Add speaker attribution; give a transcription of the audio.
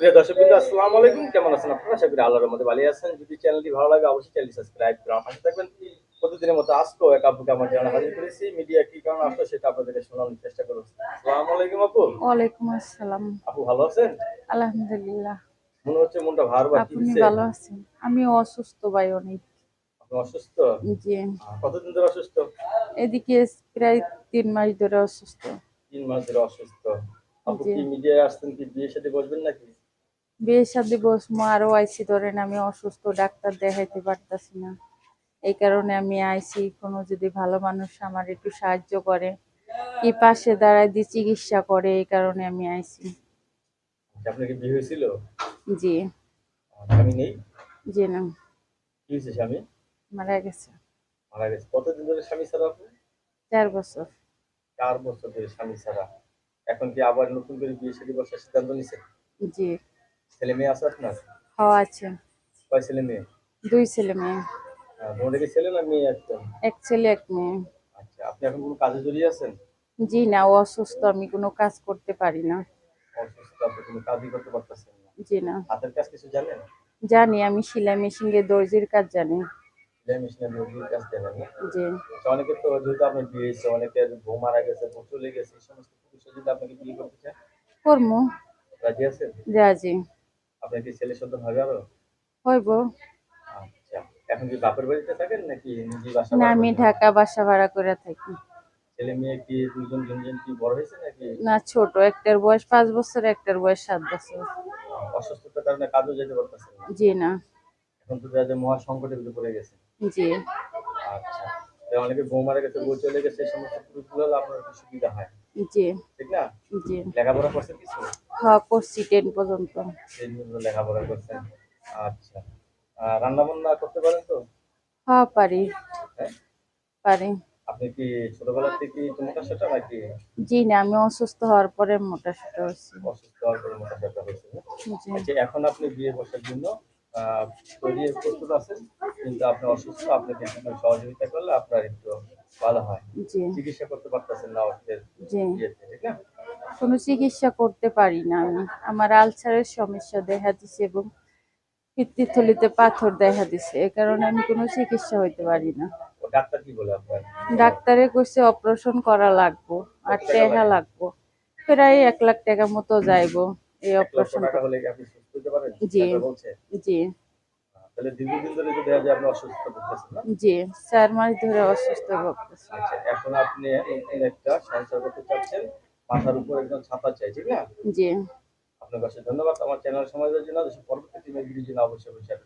Speaker 1: দর্শক বিন্দু আসসালামু আলাইকুম। কেমন আছেন আপনারা? আশা করি আল্লাহর মধ্যে ভালো আছেন। যদি চ্যানেলটি ভালো লাগে অবশ্যই চ্যানেলটি সাবস্ক্রাইব করে আমার পাশে থাকবেন। প্রতিদিনের মতো আজকেও এক আপুকে আমার চ্যানেল হাজির করেছি। মিডিয়া কি কারণে আসলো সেটা আপনাদেরকে শোনানোর চেষ্টা করব। আসসালামু আলাইকুম আপু।
Speaker 2: ওয়ালাইকুম আসসালাম।
Speaker 1: আপু ভালো আছেন?
Speaker 2: আলহামদুলিল্লাহ।
Speaker 1: মনে হচ্ছে মনটা ভার ভার
Speaker 2: আপনি ভালো আছেন? আমি অসুস্থ ভাই অনেক।
Speaker 1: আপনি অসুস্থ?
Speaker 2: জি।
Speaker 1: কতদিন ধরে অসুস্থ?
Speaker 2: এদিকে প্রায় তিন মাস ধরে অসুস্থ।
Speaker 1: তিন মাস ধরে অসুস্থ। আপু
Speaker 2: জি।
Speaker 1: কি মিডিয়ায় আসতেন কি বিয়ের সাথে বসবেন নাকি?
Speaker 2: বিয়ে সাথে বসমো আরও আইসি ধরেন আমি অসুস্থ ডাক্তার দেখাইতে পারতাছি না। এই কারণে আমি আইসি কোনো যদি ভালো মানুষ আমার একটু সাহায্য করে কি পাশে দাঁড়ায় দিয়ে চিকিৎসা করে এই কারণে আমি আইসি।
Speaker 1: আপনার কি বিয়ে হয়েছিল?
Speaker 2: জি।
Speaker 1: আমি নেই?
Speaker 2: জি না।
Speaker 1: কি হয়েছে স্বামী?
Speaker 2: মারা গেছে।
Speaker 1: মারা গেছে। কতদিন ধরে স্বামী ছাড়া আপু
Speaker 2: চার বছর।
Speaker 1: চার বছর ধরে স্বামী ছাড়া। এখন কি আবার নতুন করে বিয়ে শাদী বসার সিদ্ধান্ত নিছে
Speaker 2: জি।
Speaker 1: ছেলে মেয়ে আছে আপনার?
Speaker 2: হওয়া আছে।
Speaker 1: কয় ছেলে মেয়ে?
Speaker 2: দুই ছেলে মেয়ে।
Speaker 1: কি ছেলে না মেয়ে একদম
Speaker 2: এক ছেলে এক মেয়ে।
Speaker 1: আচ্ছা আপনি এখন কোনো কাজে জড়িয়ে আছেন?
Speaker 2: জি না ও অসুস্থ আমি কোনো কাজ করতে পারি না।
Speaker 1: অসুস্থ আপনি কোনো কাজই করতে পারতেছেন না।
Speaker 2: জি না।
Speaker 1: হাতের কাজ কিছু জানেন?
Speaker 2: জানি আমি সেলাই মেশিনে দর্জির কাজ জানি।
Speaker 1: সেলাই মেশিনের মুরগির কাজ জানেন
Speaker 2: জি।
Speaker 1: আচ্ছা, অনেকে তো যেহেতু আপনার বিয়ে হয়েছে অনেকের বউ মারা গেছে বউ চলে গেছে এই সমস্ত পুরুষরা যদি আপনাকে বিয়ে করতে চায়
Speaker 2: কর্ম
Speaker 1: রাজি আছেন?
Speaker 2: রাজি।
Speaker 1: আপনার কি ছেলে সন্তান হবে আরও
Speaker 2: হইব।
Speaker 1: আচ্ছা। এখন কি বাপের বাড়িতে থাকেন নাকি নিজে বাসা
Speaker 2: না আমি ঢাকা বাসা ভাড়া করে থাকি।
Speaker 1: ছেলে মেয়ে কি দুজন তিনজন কি বড় হয়েছে নাকি?
Speaker 2: না ছোট। একটার বয়স পাঁচ বছর একটার বয়স সাত বছর।
Speaker 1: অসুস্থতার কারণে কাজও যেতে পারতেছেন না।
Speaker 2: জি না।
Speaker 1: এখন তো দেখা যায় মহা সংকটের ভিতরে পড়ে গেছে।
Speaker 2: জি।
Speaker 1: আচ্ছা। অনেকে বউ মারা গেছে বউ চলে গেছে এই সমস্ত পুরুষগুলো আপনার সুবিধা হয়?
Speaker 2: জি।
Speaker 1: ঠিক না?
Speaker 2: জি।
Speaker 1: লেখাপড়া করছেন কিছু?
Speaker 2: হ করছি টেন পর্যন্ত।
Speaker 1: লেখাপড়া করছেন? আচ্ছা। রান্না বান্না করতে পারেন তো?
Speaker 2: হ পারি।
Speaker 1: হ্যাঁ?
Speaker 2: পারি।
Speaker 1: আপনি কি ছোটবেলা থেকে মোটা সেটা নাকি?
Speaker 2: জি না আমি অসুস্থ হওয়ার পরে মোটা সোটা হয়েছি।
Speaker 1: অসুস্থ হওয়ার পরে মোটা সেটা হয়েছে না? আচ্ছা এখন আপনি বিয়ে বসার জন্য আহ, তৈরি প্রস্তুত আছেন? কিন্তু আপনি অসুস্থ আপনাকে একটু সহযোগিতা করলে আপনার একটু ভালো হয়।
Speaker 2: জি।
Speaker 1: চিকিৎসা করতে পারতেছেন না অর্থের ঠিক না
Speaker 2: কোনো চিকিৎসা করতে পারি না আমি। আমার আলসারের সমস্যা দেখা দিছে এবং পিত্তথলিতে পাথর দেখা দিছে। এ কারণে আমি কোনো চিকিৎসা হইতে পারি না।
Speaker 1: ডাক্তার
Speaker 2: কইছে অপারেশন করা লাগবো আর টাকা লাগবো। প্রায় এক লাখ টাকা মতো যাইবো এই অপারেশন জি। জি। চার মাস ধরে অসুস্থ ভুগতেছি।
Speaker 1: আচ্ছা এখন আপনি একটা করতে চাচ্ছেন। মাথার উপর একজন ছাতা চাই ঠিক না
Speaker 2: জি।
Speaker 1: আপনার কাছে ধন্যবাদ। আমার চ্যানেল সমাজের জন্য। পরবর্তী টিমের ভিডিও জন্য অবশ্যই অবশ্যই